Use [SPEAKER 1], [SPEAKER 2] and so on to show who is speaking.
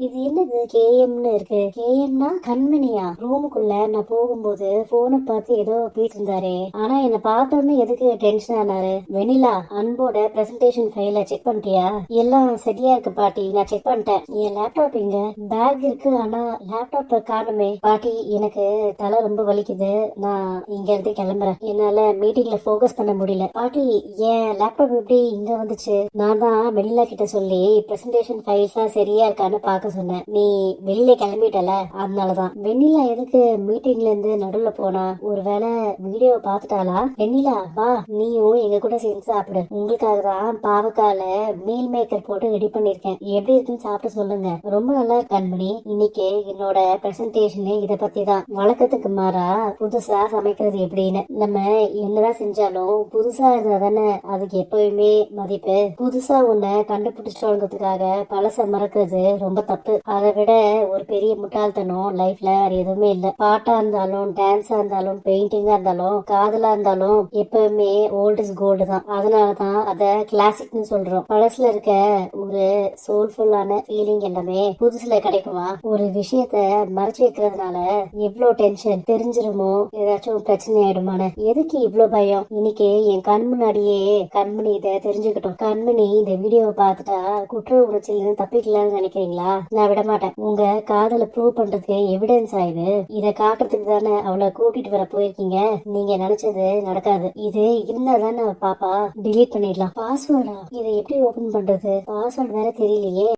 [SPEAKER 1] இது என்னது? கேஎம்னு இருக்கு. கேஎம்னா கண்மணியா? ரூமுக்குள்ள நான் போகும்போது போனை பார்த்து ஏதோ பேசியிருந்தாரு. ஆனா என்ன பார்த்தோன்னு எதுக்கு டென்ஷன் ஆனாரு? வெனிலா அன்போட பிரசன்டேஷன் ஃபைல செக் பண்ணிட்டியா? எல்லாம் சரியா இருக்கு பாட்டி. நான் செக் பண்ணிட்டேன். என் லேப்டாப் இங்க பேக் இருக்கு. ஆனா லேப்டாப் காணுமே. பாட்டி எனக்கு தலை ரொம்ப வலிக்குது. நான் இங்க இருந்து கிளம்புறேன். என்னால மீட்டிங்ல ஃபோக்கஸ் பண்ண முடியல. பாட்டி என் லேப்டாப் எப்படி இங்க வந்துச்சு? நான் தான் வெனிலா கிட்ட சொல்லி பிரசன்டேஷன் ஃபைல்ஸா சரியா இருக்கான்னு பார்க்க சொன்னேன். நீ வெளியில கிளம்பிட்டல? அதனாலதான். வெண்ணிலா எதுக்கு மீட்டிங்ல இருந்து நடுவுல போனா? ஒருவேளை வீடியோ பாத்துட்டாளா வெண்ணிலா வா நீயும் எங்க கூட சேர்ந்து சாப்பிடு. உங்களுக்காக தான் பாவக்கால மீல் மேக்கர் போட்டு ரெடி பண்ணிருக்கேன் எப்படி இருக்குன்னு சாப்பிட்டு சொல்லுங்க. ரொம்ப நல்லா இருக்கு கண்மணி. இன்னைக்கு என்னோட பிரசன்டேஷனு இத பத்தி தான் வழக்கத்துக்கு மாறா புதுசா சமைக்கிறது எப்படின்னு. நம்ம என்னதான் செஞ்சாலும் புதுசா இருந்தா தானே அதுக்கு எப்பயுமே மதிப்பு. புதுசா உன்னை கண்டுபிடிச்சிட்டோங்கிறதுக்காக பழச மறக்கிறது ரொம்ப தப்பு. அதை விட ஒரு பெரிய முட்டாள்தனம் லைஃப்ல வேற எதுவுமே இல்ல. பாட்டா இருந்தாலும் டான்ஸா இருந்தாலும் பெயிண்டிங்கா இருந்தாலும் காதலா இருந்தாலும் எப்பவுமே ஓல்ட் இஸ் கோல்டு தான். அதனாலதான் அத கிளாசிக்னு சொல்றோம். பழசுல இருக்க ஒரு சோல்ஃபுல்லான ஃபீலிங் எல்லாமே புதுசுல கிடைக்குமா? ஒரு விஷயத்த மறைச்சு வைக்கிறதுனால எவ்வளவு டென்ஷன் தெரிஞ்சிருமோ ஏதாச்சும் பிரச்சனை ஆயிடுமான எதுக்கு இவ்வளவு பயம்? இன்னைக்கு என் கண் முன்னாடியே கண்மணி இதை தெரிஞ்சுக்கிட்டோம். கண்மணி இந்த வீடியோவை பார்த்துட்டா குற்ற உணர்ச்சியில இருந்து தப்பிக்கலாம்னு நினைக்கிறீங்களா? நான் விட மாட்டேன். உங்க காதலை ப்ரூவ் பண்றதுக்கு எவிடன்ஸ் ஆயுது இதை. காட்டுறதுக்கு தானே அவளை கூட்டிட்டு வர போயிருக்கீங்க. நீங்க நினைச்சது நடக்காது. இது இருந்தா தானே பாப்பா டிலீட் பண்ணிடலாம். பாஸ்வேர்டா இதை எப்படி ஓபன் பண்றது? பாஸ்வேர்டு வேற தெரியலையே.